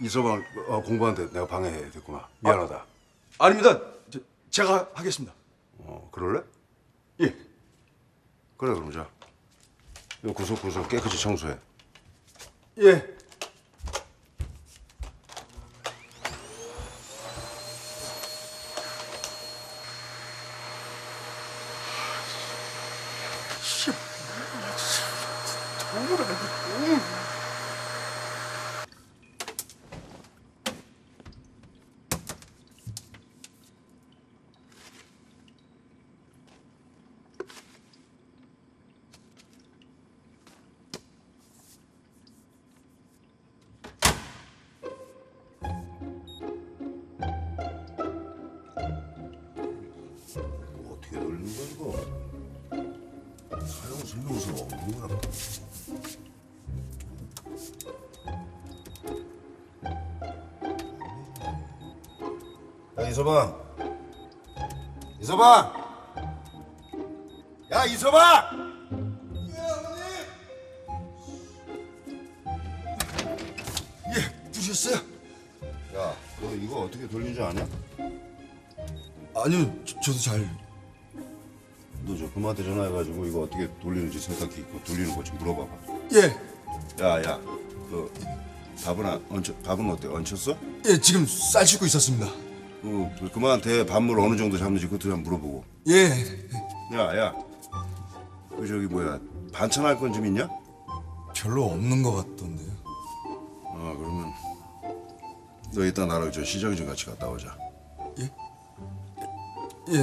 이서방 어, 공부하는데 내가 방해됐구나. 미안하다. 아닙니다. 저, 제가 하겠습니다. 어, 그럴래? 예. 그래 그럼 자. 이거 구석구석 깨끗이 청소해. 예. 이거 어떻게 돌리는 거야 이거? 사용 설명서가 없는 거야. 야 이서방, 이서방, 야 이서방. 예, 부르셨어요? 야, 너 이거 어떻게 돌리는 줄 아냐? 아니요, 저, 저도 잘. 너저 그마한테 전화해가지고 이거 어떻게 돌리는지 생각해 있고 돌리는 거 좀 물어봐봐. 예, 야, 야, 그 밥은 안 얹혀, 밥은 어때? 얹혔어? 예, 지금 쌀 씻고 있었습니다. 그, 그 그마한테 밥물 어느 정도 잡는지 그것도 좀 물어보고. 예, 야, 야, 그 저기 뭐야 반찬 할 건 좀 있냐? 별로 없는 것 같던데요. 아, 그러면 너 이따 나랑 저 시장 좀 같이 갔다 오자. 예,